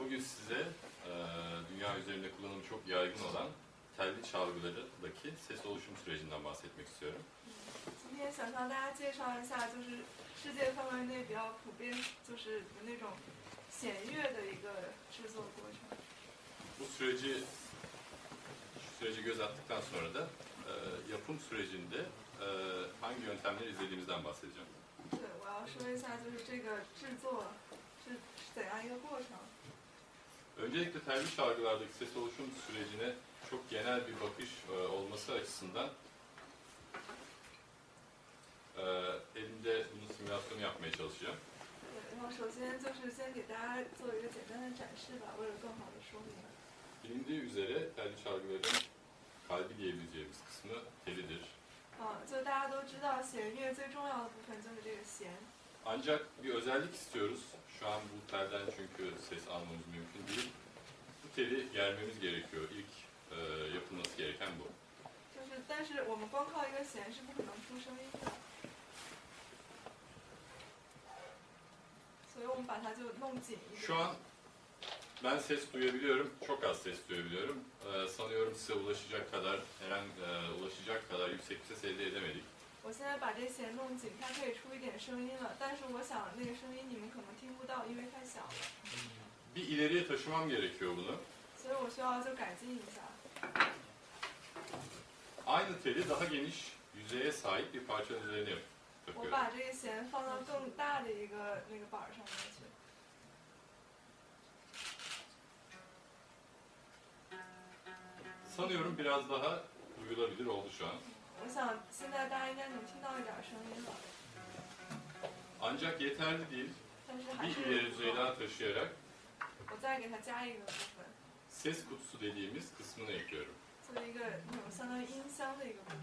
bugün size e, dünya üzerinde kullanımı çok yaygın olan telli çalgılarındaki ses oluşum sürecinden bahsetmek istiyorum. 今天想向大家介绍一下，就是世界范围内比较普遍，就是有那种弦乐的一个制作过程。 Bu süreci şu süreci göz attıktan sonra da e, yapım sürecinde e, hangi yöntemleri izlediğimizden bahsedeceğim. 对，我要说一下，就是这个制作是是怎样一个过程。 Öncelikle telli çalgılardaki ses oluşum sürecine çok genel bir bakış e, olması açısından e, elimde bunun simülasyonu yapmaya çalışacağım. 对，然后首先就是先给大家做一个简单的展示吧，为了更好的说明。 Bilindiği üzere telli çalgıların kalbi diyebileceğimiz kısmı telidir. 啊，就大家都知道，弦乐最重要的部分就是这个弦。 Ancak bir özellik istiyoruz. Şu an bu telden çünkü ses almamız mümkün değil. Bu teli germemiz gerekiyor. İlk e, yapılması gereken bu. 就是，但是我们光靠一个弦是不可能出声音的，所以我们把它就弄紧一点。 Şu an ben ses duyabiliyorum. Çok az ses duyabiliyorum. E, sanıyorum size ulaşacak kadar, herhangi e, ulaşacak kadar yüksek bir ses elde edemedik. 我现在把这弦弄紧，它可以出一点声音了，但是我想那个声音你们可能听不到，因为太小了， Bir ileriye taşımam gerekiyor bunu. 所以我需要就改进一下。 Aynı teli daha geniş yüzeye sahip bir parçanın üzerine 我 takıyorum. 把这个弦放到更大的一个那个板儿上面去。 Sanıyorum biraz daha duyulabilir oldu şu an. 我想现在大家应该能听到一点声音了， Ancak yeterli değil. 但是还 Bir 是 ileri düzeye daha taşıyarak 我再给它加一个部分， ses kutusu dediğimiz kısmını ekliyorum. 做一个那种相当于音箱的一个部分。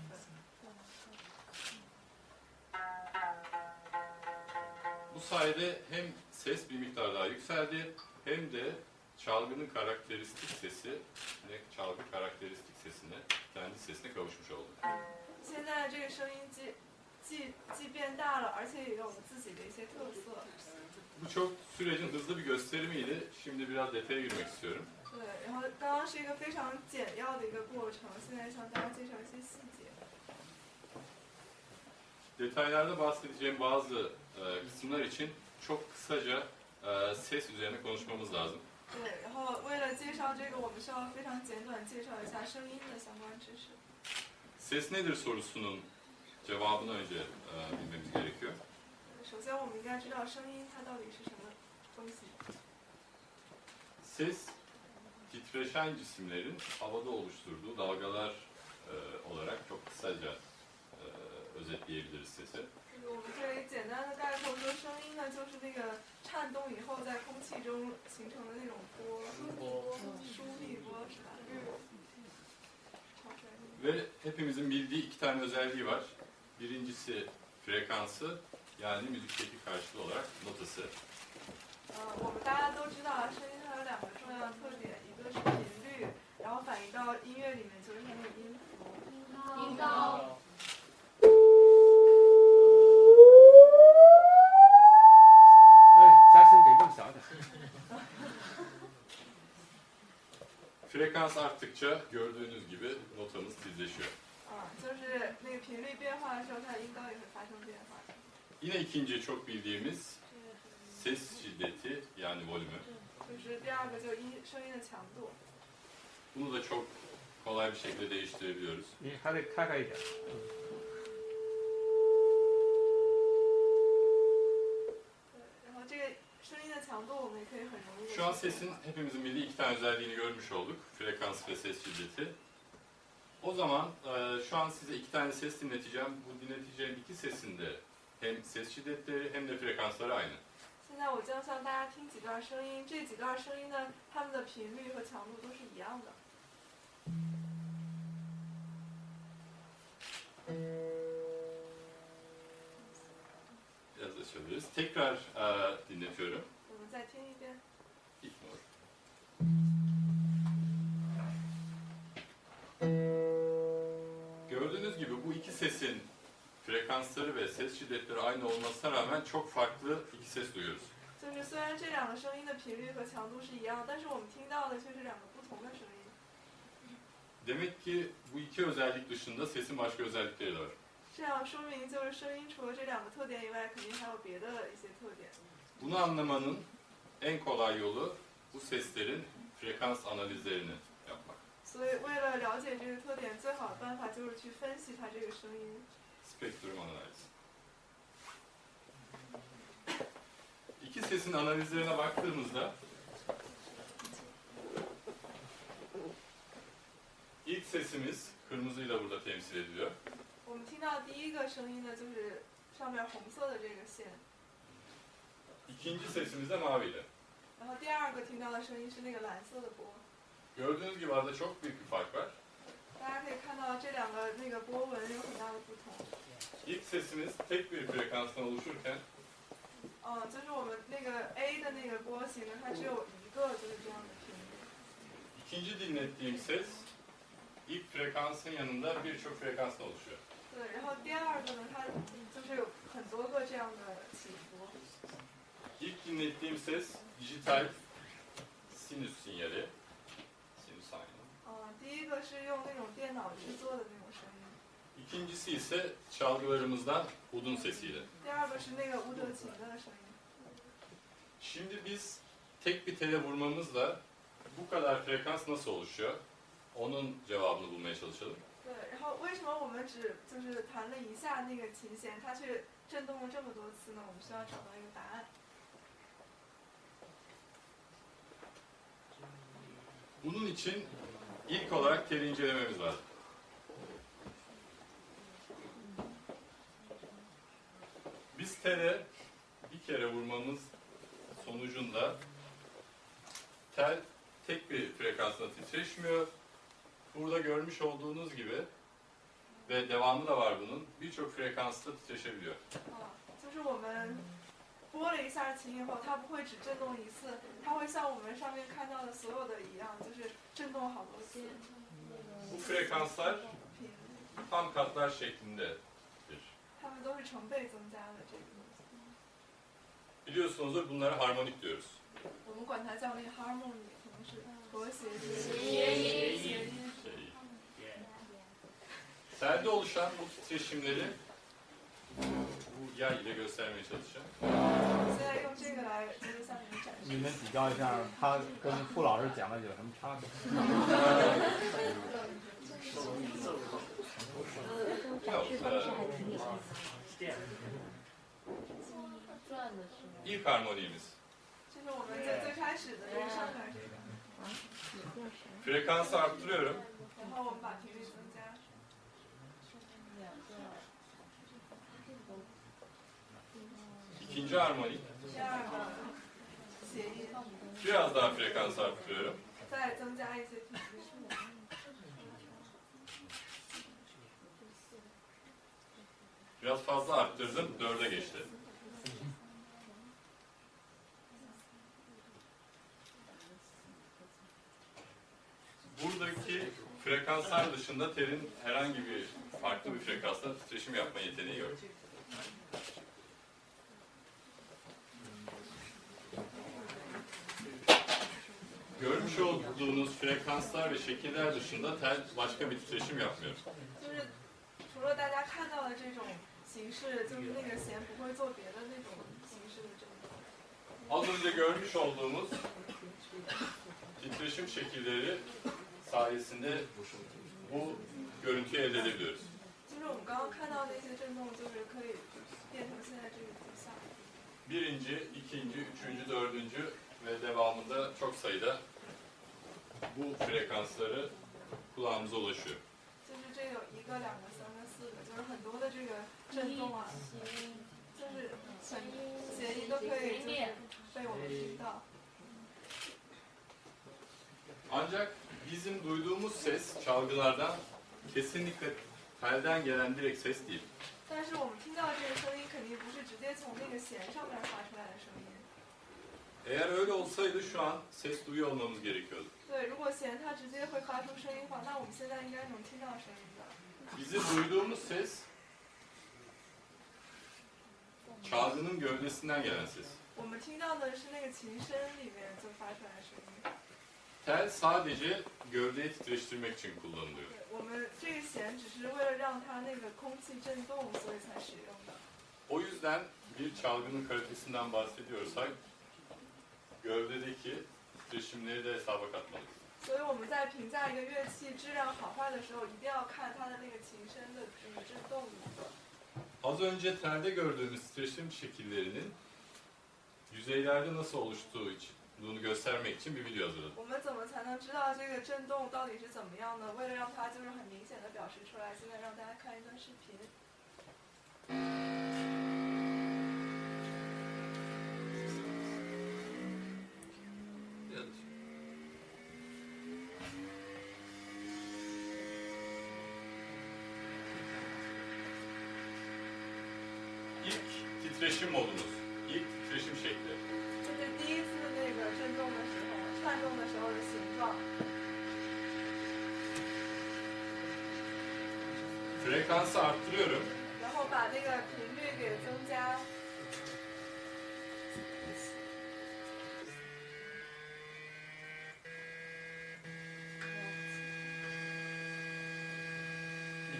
Bu sayede hem ses bir miktar daha yükseldi hem de çalgının karakteristik sesi ne çalgı karakteristik sesine 在这个声音既既既变大了，而且也有自己的一些特色。 Bu çok sürecin hızlı bir gösterimiydi. Şimdi biraz detaya girmek istiyorum. 对，然后刚刚是一个非常简要的一个过程，现在向大家介绍一些细节。 Detaylarda bahsedeceğim bazı e, kısımlar için çok kısaca e, ses üzerine konuşmamız lazım. 对，然后为了介绍这个，我们需要非常简短介绍一下声音的相关知识。 Ses nedir sorusunun cevabını önce e, bilmemiz gerekiyor. 首先，我们应该知道声音它到底是什么东西。 Ses, titreşen cisimlerin havada oluşturduğu dalgalar e, olarak çok kısaca e, özetleyebiliriz sesi. 就是我们这里简单的概括说，声音呢就是那个颤动以后在空气中形成的那种波，疏密波是吧？好专业 Ve hepimizin bildiği iki tane özelliği var. Birincisi frekansı yani müzikteki karşılığı olarak notası. Frekans arttıkça gördüğünüz gibi notamız tizleşiyor. 啊，就是那个频率变化的时候，它的音高也会发生变化。 Yine ikinci çok bildiğimiz ses şiddeti yani volümü. 就是第二个就是音声音的强度。 Bunu da çok kolay bir şekilde değiştirebiliyoruz. 你还得开开一点。 对， Şu an sesin hepimizin bildiği iki tane özelliğini görmüş olduk. Frekans ve ses şiddeti. O zaman e, şu an size iki tane ses dinleteceğim. Bu dinleteceğim iki sesin de hem ses şiddetleri hem de frekansları aynı. 现在我将向大家听几段声音，这几段声音呢，它们的频率和强度都是一样的。 Biraz açabiliriz. Tekrar e, dinletiyorum. 我们再听一遍。 İgnor. Gördüğünüz gibi bu iki sesin frekansları ve ses şiddetleri aynı olmasına rağmen çok farklı iki ses duyuyoruz. 就是 就是虽然这两个声音的频率和强度是一样，但是我们听到的却是两个不同的声音。 Demek ki bu iki özellik dışında sesin başka özellikleri de var. 这样说明就是声音除了这两个特点以外，肯定还有别的一些特点。 Bunu anlamanın en kolay yolu bu seslerin frekans analizlerini yapmak. 所以为了了解这个特点，最好的办法就是去分析它这个声音。 Spektrum analizi. İki sesin analizlerine baktığımızda ilk sesimiz kırmızıyla burada temsil ediliyor. 我们听到第一个声音呢，就是上面红色的这个线， İkinci sesimiz de maviyle. 然后第二个听到的声音是那个蓝色的波。 Gördüğünüz gibi arada çok büyük bir fark var. 大家可以看到这两个那个波纹有很大的不同。 İlk sesimiz tek bir frekanstan oluşurken 嗯，就是我们那个 A 的那个波形呢，它只有一个就是这样的频率。 ikinci dinlettiğim ses ilk frekansın yanında birçok frekansla oluşuyor. 对，然后第二个呢，它就是有很多个这样的起伏。 İlk dinlettiğim ses dijital sinüs sinyali. Sinüs aynı. 嗯，第一个是用那种电脑制作的那种声音， İkincisi ise çalgılarımızdan udun sesiyle. 第二个是那个乌德琴的声音。 Şimdi biz tek bir tele vurmamızla bu kadar frekans nasıl oluşuyor? Onun cevabını bulmaya çalışalım. 对，然后为什么我们只就是弹了一下那个琴弦，它却震动了这么多次呢？我们需要找到一个答案。 Bunun için ilk olarak teli incelememiz lazım. Biz tele bir kere vurmamız sonucunda tel tek bir frekansla titreşmiyor. Burada görmüş olduğunuz gibi ve devamı da var bunun birçok frekansta titreşebiliyor. 啊，就是我们 拨了一下琴以后，它不会只震动一次，它会像我们上面看到的所有的一样，就是震动好多次。 Bu frekanslar 频， tam katlar şeklindedir. 它们都是成倍增加的这个东西。 Biliyorsunuzdur bunlara harmonik diyoruz. 我们管它叫那个 harmony，可能是和谐之音。谐音谐音。 Şey, Telde oluşan bu titreşimleri bu yay ile göstermeye çalışacağım. 现在用这个来就是向你们展示。你们比较一下，他跟傅老师讲的有什么差别？ Yok, e, 转的是吗？ ilk harmoniğimiz. 这是我们最最开始的这个上面这个， Frekansı arttırıyorum. 然后我们把频率 İkinci harmonik. Biraz daha frekans arttırıyorum. Biraz fazla arttırdım, dörde geçti. Buradaki frekanslar dışında terin herhangi bir farklı bir frekansta titreşim yapma yeteneği yok. Görmüş olduğunuz frekanslar ve şekiller dışında tel başka bir titreşim yapmıyor. 就是除了大家看到的这种形式，就是那个弦不会做别的那种形式的震动。 Az önce görmüş olduğumuz titreşim şekilleri sayesinde bu görüntüyü elde edebiliyoruz. 就是我们刚刚看到那些震动，就是可以变成现在这个底下。 Birinci, ikinci, üçüncü, dördüncü ve devamında çok sayıda bu frekansları kulağımıza ulaşıyor. 就是这有一个、两个、三个、四个，就是很多的这个震动啊，就是很谐音都可以就是被我们听到。 Ancak bizim duyduğumuz ses çalgılardan kesinlikle telden gelen direkt ses değil. 但是我们听到这个声音，肯定不是直接从那个弦上面发出来的声音。 Eğer öyle olsaydı şu an ses duyuyor olmamız gerekiyordu. 对，如果弦它直接会发出声音的话，那我们现在应该能听到声音的。 Bizim duyduğumuz ses çalgının gövdesinden gelen ses. 我们听到的是那个琴声里面就发出来的声音。 Tel sadece gövdeyi titreştirmek için kullanılıyor. 对，我们这个弦只是为了让它那个空气振动，所以才使用的。 O yüzden bir çalgının kalitesinden bahsediyorsak gövdedeki titreşimleri de hesaba katmalıyız. 所以我们在评价一个乐器质量好坏的时候，一定要看它的那个琴声的这个振动率。 Az önce telde gördüğümüz titreşim şekillerinin yüzeylerde nasıl oluştuğu için bunu göstermek için bir video hazırladım. 我们怎么才能知道这个振动到底是怎么样呢？为了让它就是很明显的表示出来，现在让大家看一段视频。 İlk titreşim modumuz, ilk titreşim şekli. 这是第一次的那个振动的时候，颤动的时候的形状。 Frekansı arttırıyorum. 然后把那个频率给增加。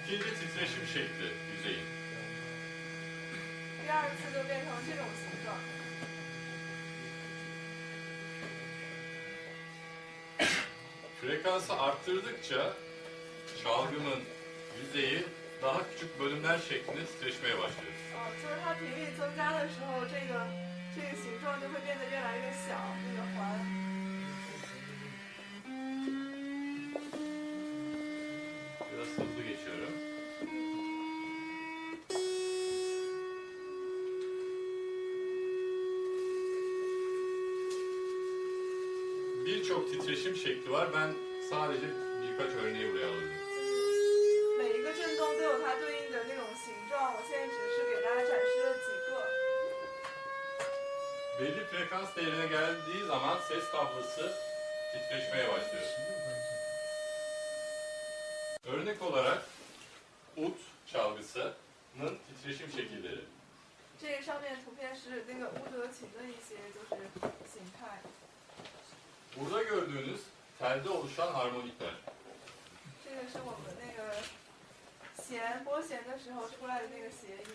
İkinci titreşim şekli yüzeyin. 第二次就变成这种形状。 Frekansı arttırdıkça çalgının yüzeyi daha küçük bölümler şeklinde titreşmeye başlıyor. 啊，就是它频率增加的时候，这个这个形状就会变得越来越小，那个环。 Biraz hızlı geçiyorum. Birçok titreşim şekli var. Ben sadece birkaç örneği buraya aldım. 每一个振动都有它对应的那种形状，我现在只是给大家展示了几个。 Belli frekans değerine geldiği zaman ses tablosu titreşmeye başlıyor. Örnek olarak ut çalgısının titreşim şekilleri. 这个上面图片是那个乌德琴的一些 gördüğünüz telde oluşan harmonikler. 这个是我们那个弦拨弦的时候出来的那个谐音，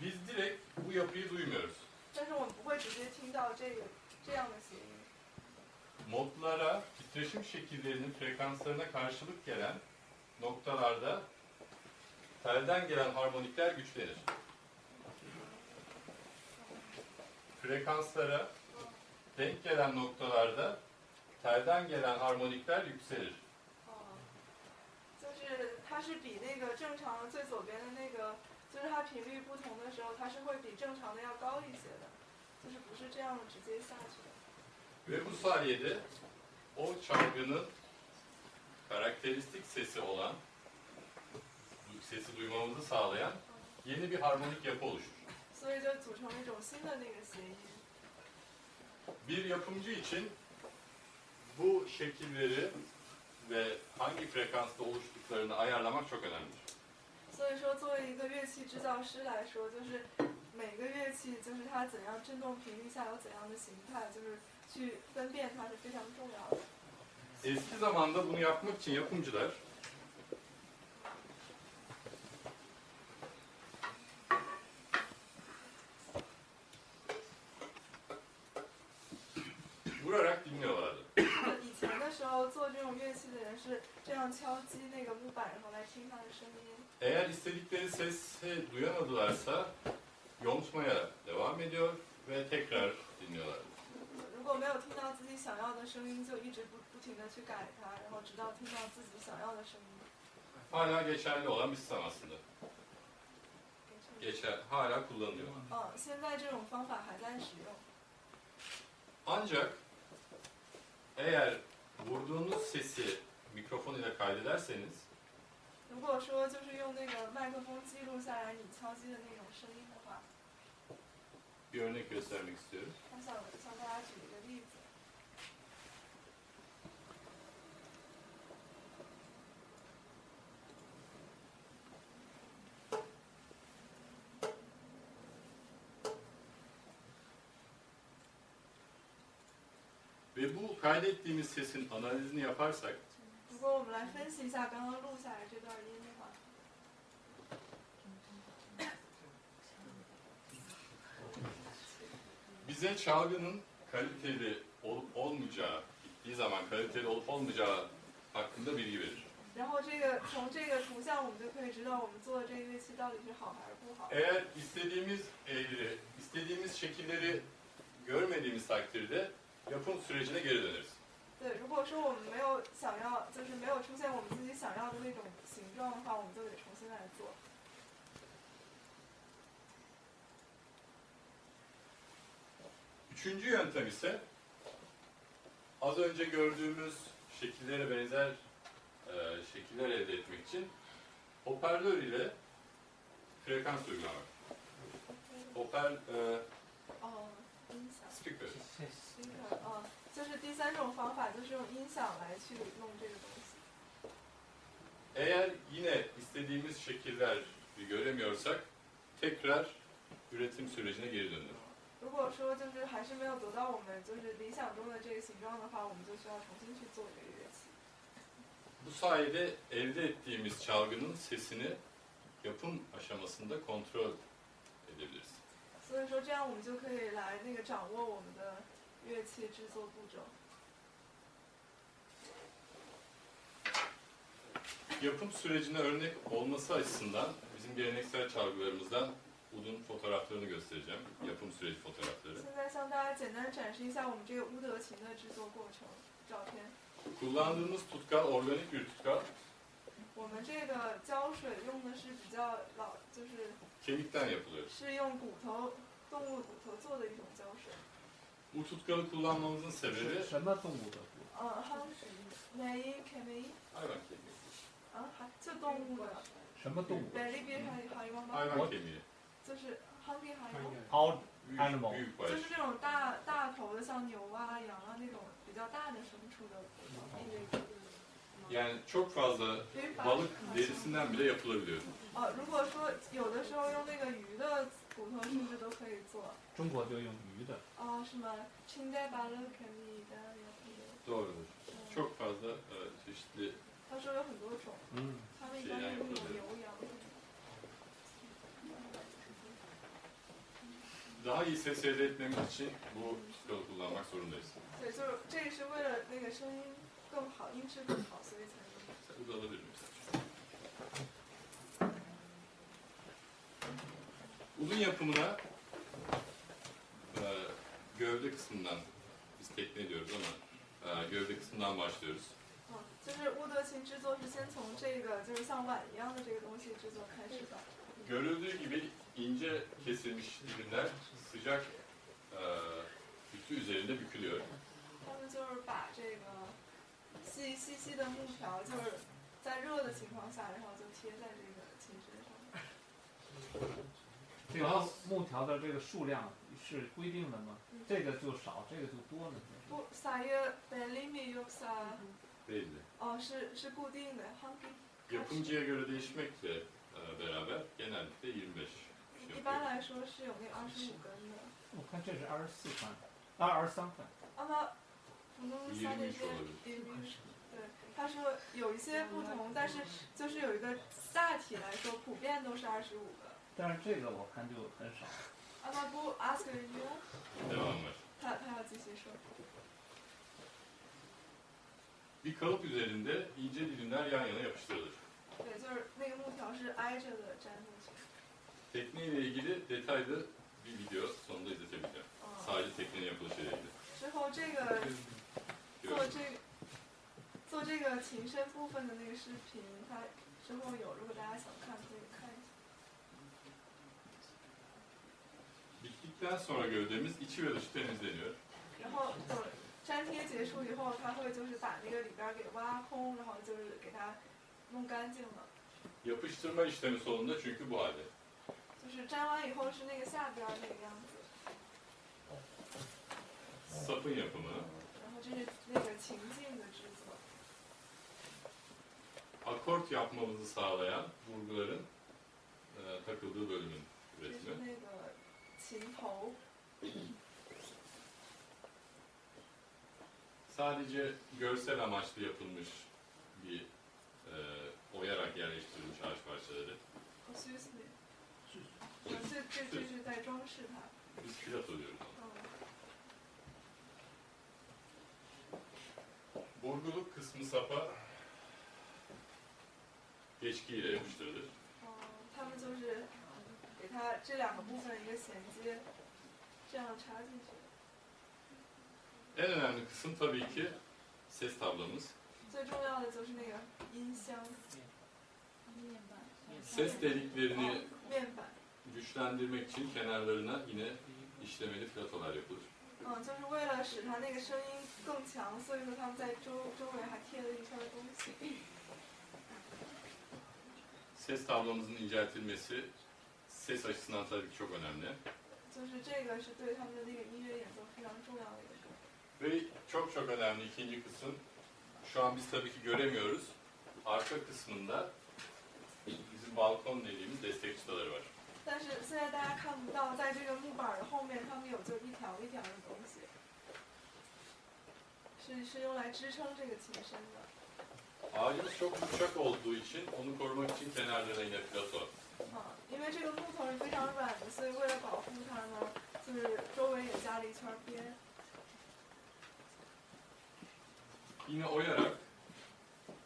Biz direkt bu yapıyı duymuyoruz. 但是我们不会直接听到这个这样的谐音。 Modlara, titreşim şekillerinin frekanslarına karşılık gelen noktalarda telden gelen harmonikler güçlenir. Frekanslara denk gelen noktalarda telden gelen harmonikler yükselir. 哦，就是它是比那个正常的最左边的那个，就是它频率不同的时候，它是会比正常的要高一些的，就是不是这样直接下去的。 Ve bu sayede o çalgının karakteristik sesi olan, bu sesi duymamızı sağlayan yeni bir harmonik yapı oluşur. 所以就组成一种新的那个谐音。 Bir yapımcı için bu şekilleri ve hangi frekansta oluştuklarını ayarlamak çok önemlidir. 所以说，作为一个乐器制造师来说，就是每个乐器就是它怎样振动频率下有怎样的形态，就是去分辨它是非常重要的。 Eski zamanda bunu yapmak için yapımcılar 是这样敲击那个木板，然后来听它的声音。 Eğer istedikleri sesi duyamadılarsa yontmaya devam ediyor ve tekrar dinliyorlar. 如果没有听到自己想要的声音，就一直不不停的去改它，然后直到听到自己想要的声音。 Hala geçerli olan bir sistem aslında. Geçer, hala kullanılıyor. 嗯，现在这种方法还在使用。 Ancak eğer vurduğunuz sesi mikrofon ile kaydederseniz 如果说就是用那个麦克风记录下来你敲击的那种声音的话， bir örnek göstermek istiyorum. 我想向大家举一个例子。 Ee, Ve bu kaydettiğimiz sesin analizini yaparsak 如果我们来分析一下刚刚录下来这段音的话， bize çalgının kaliteli olup olmayacağı, gittiği zaman kaliteli olup olmayacağı hakkında bilgi verir. 然后这个从这个图像我们就可以知道我们做的这个乐器到底是好还是不好。 Eğer istediğimiz eğri, istediğimiz şekilleri görmediğimiz takdirde yapım sürecine geri döneriz. 对，如果说我们没有想要，就是没有出现我们自己想要的那种形状的话，我们就得重新来做。 Üçüncü yöntem ise az önce gördüğümüz şekillere benzer e, şekiller elde etmek için hoparlör ile frekans uygulamak. Hoparl, e, 哦，音响， speaker. 音响，哦，就是第三种方法，就是用音响来去弄这个东西。 Eğer yine istediğimiz şekiller göremiyorsak tekrar üretim sürecine geri dönülür. 如果说就是还是没有得到我们就是理想中的这个形状的话，我们就需要重新去做这个乐器。 Bu sayede elde ettiğimiz çalgının sesini yapım aşamasında kontrol edebiliriz. 所以说这样我们就可以来那个掌握我们的 乐器制作步骤。 Yapım sürecine örnek olması açısından bizim geleneksel çalgılarımızdan udun fotoğraflarını göstereceğim. Yapım süreci fotoğrafları. 现在向大家简单展示一下我们这个乌德琴的制作过程照片。 Kullandığımız tutkal organik bir tutkal. 我们这个胶水用的是比较老，就是 Kemikten yapılıyor. 是用骨头动物骨头做的一种胶水。 Bu tutkalı kullanmamızın sebebi 什么动物的骨？嗯，它梅凯梅 hayvan kemiği. 啊，还就动物的。什么动物？ Belli bir hay hayvan var. Hayvan kemiği. 就是 hangi hayvan？ All Büyük, Animal. büyük 就 baş. 是这种大大头的，像牛啊、羊啊那种比较大的牲畜的那个。 Yani çok fazla balık derisinden bile yapılabiliyor. 哦，如果说有的时候用那个鱼的 骨头，甚至都可以做。中国就用鱼的。哦，是吗？清代巴勒肯尼的也可以。 Doğrudur. 嗯 Çok fazla e, çeşitli 他说有很多种，嗯，他们一般是那种牛羊。 daha iyi ses elde etmemiz için bu tuskalı kullanmak zorundayız. 对，就是这个是为了那个声音更好，音质更好，所以才用。 Bu da alabilir miyiz? Udun yapımına e, gövde kısmından, biz tekne diyoruz ama e, gövde kısmından başlıyoruz. 嗯，就是乌德琴制作是先从这个就是像碗一样的这个东西制作开始的。 Görüldüğü gibi ince kesilmiş dilimler sıcak e, ütü üzerinde bükülüyor. 他们就是把这个细细细的木条，就是在热的情况下，然后就贴在这个琴身上面。 这个木条的这个数量是规定的吗？这个就少，这个就多呢。不，啥有百厘米有啥？对的。哦，是是固定的，一般来说是有那有二十五根的？我看这是二十四根，啊，二十三根。啊，我们小姐姐对，她说有一些不同，但是就是有一个大体来说，普遍都是二十五根。但是这个我看就很少。 Ama bu asgari ücret, Devam var. 他他要继续说。 Bir kalıp üzerinde ince dilimler yan yana yapıştırılır. 对，就是那个木条是挨着的粘过去。 Tekne ile ilgili detaylı bir video sonunda izletebileceğim. 嗯， Sadece teknenin yapılışıyla ilgili. 之后这个做 Görüşürüz. 这个做这个琴身部分的那个视频，它之后有，如果大家想看，可以 看一下。 Bittikten sonra gövdemiz içi ve dışı temizleniyor. 然后等粘贴结束以后，它会就是把那个里边儿给挖空，然后就是给它弄干净了。 Yapıştırma işlemi sonunda çünkü bu halde. 就是粘完以后是那个下边儿那个样子， Sapın yapımı, 然后这是那个情境的制作。 akort yapmamızı sağlayan vurguların e, takıldığı bölümün 这是 üretimi. 那个 琴头， sadece görsel amaçlı yapılmış bir e, oyarak yerleştirilmiş ağaç parçaları. 哦，虚死你。这这这是在装饰它。 Biz filato diyoruz. ona. 嗯， Burguluk kısmı sapa geçkiyle yapıştırılır. 哦，他们就是给 它这两个部分一个衔接，这样插进去。 En önemli kısım tabii ki ses tablamız. 最重要的就是那个音箱、面板。 Ses deliklerini 哦面板。 güçlendirmek için kenarlarına yine işlemeli filatolar yapılır. 嗯，就是为了使它那个声音更强，所以说他们在周周围还贴了一圈东西。 Ses tablamızın inceltilmesi ses açısından tabii ki çok önemli. 就是这个是对他们的那个音乐演奏非常重要的一个事。 Ve çok çok önemli ikinci kısım, şu an biz tabii ki göremiyoruz. Arka kısmında bizim balkon dediğimiz destek çıtaları var. 但是现在大家看不到，在这个木板的后面，他们有就一条一条的东西，是是用来支撑这个琴身的。 Ağacımız çok yumuşak olduğu için onu korumak için kenarlarına yine plato. 啊，因为这个木头是非常软的，所以为了保护它呢，就是周围也加了一圈边。Yine oyarak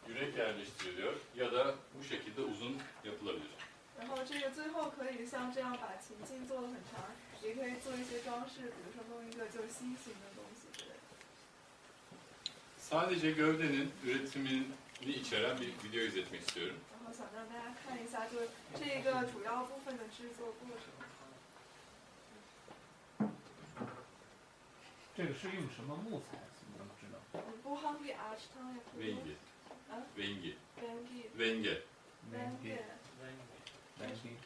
yürek yerleştiriliyor ya da bu şekilde uzun yapılabilir. 然后这个最后可以像这样把琴颈做的很长，也可以做一些装饰，比如说弄一个就是心形的东西之类的。Sadece gövdenin üretimini içeren bir video izletmek istiyorum. 然后想让大家看一下，就是这个主要部分的制作过程。这个是用什么木材？你能知道？ Bu hangi ağaçtan yapılıyor? Vengi. Ha? Vengi. Vengi. Venge. Vengi. Vengi.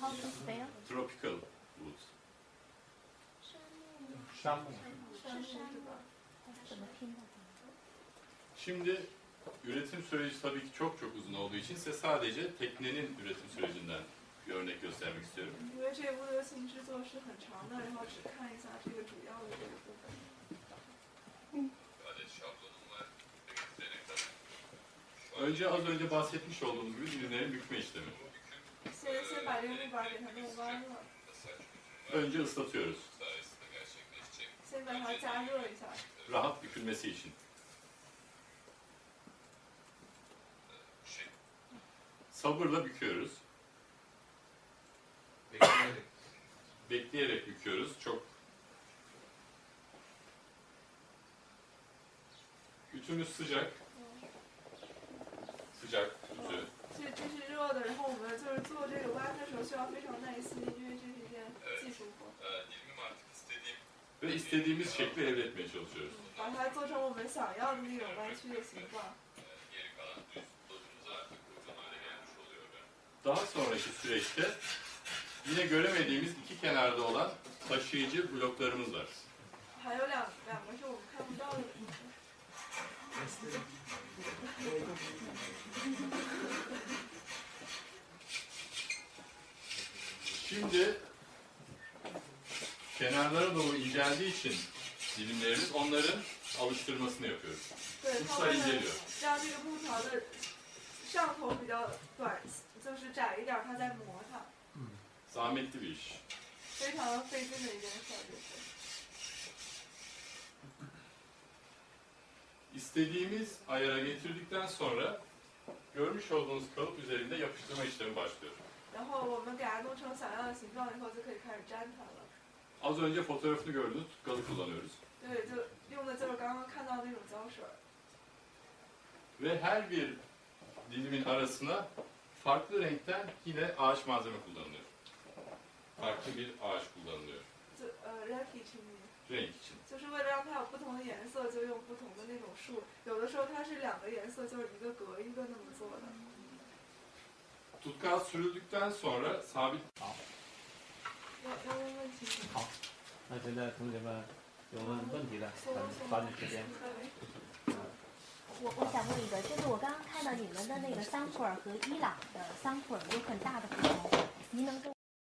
How to spell? Tropical wood. 杉木。山木是吧？怎么拼的？ Şimdi üretim süreci tabii ki çok çok uzun olduğu için size sadece teknenin üretim sürecinden bir örnek göstermek istiyorum. Önce az önce bahsetmiş olduğumuz gibi ürünlerin bükme işlemi. Önce ıslatıyoruz. Rahat bükülmesi için. Sabırla büküyoruz. Bekleyerek. Bekleyerek büküyoruz. Çok Ütümüz sıcak. Sıcak ütü. 这这是热的，然后我们就是做这个弯的时候需要非常耐心，因为这是一件技术活， Ve istediğimiz şekli elde etmeye çalışıyoruz. 把它做成我们想要的那种弯曲的形状。 Daha sonraki süreçte yine göremediğimiz iki kenarda olan taşıyıcı bloklarımız var. 还有两两个是我们看不到的。 Şimdi kenarlara doğru inceldiği için dilimlerimiz onların alıştırmasını yapıyoruz. 对，它 Usta 为了 inceliyor. 让这个木条的上头比较短， 就是窄一点儿，它在磨它， Zahmetli bir iş. 非常费劲的一件事儿，这是。 İstediğimiz ayara getirdikten sonra görmüş olduğunuz kalıp üzerinde yapıştırma işlemi başlıyor. 然后我们给它弄成想要的形状以后，就可以开始粘它了。 Az önce fotoğrafını gördünüz, galı kullanıyoruz. 对，就用的就是刚刚看到那种胶水儿。 Ve her bir dilimin arasına farklı renkten yine ağaç malzeme kullanılıyor. Farklı bir ağaç kullanılıyor. 就呃 r e k i 青泥， Renk için. 就是为了让它有不同的颜色，就用不同的那种树。有的时候它是两个颜色，就是一个隔一个那么做的。 Tutkal sürüldükten sonra sabit 要要问问题吗？好那现在同学们有问问题的，搜咱们搜抓紧时间。 我我想问一个，就是我刚刚看到你们的那个桑普尔和伊朗的桑普尔有很大的不同，您能跟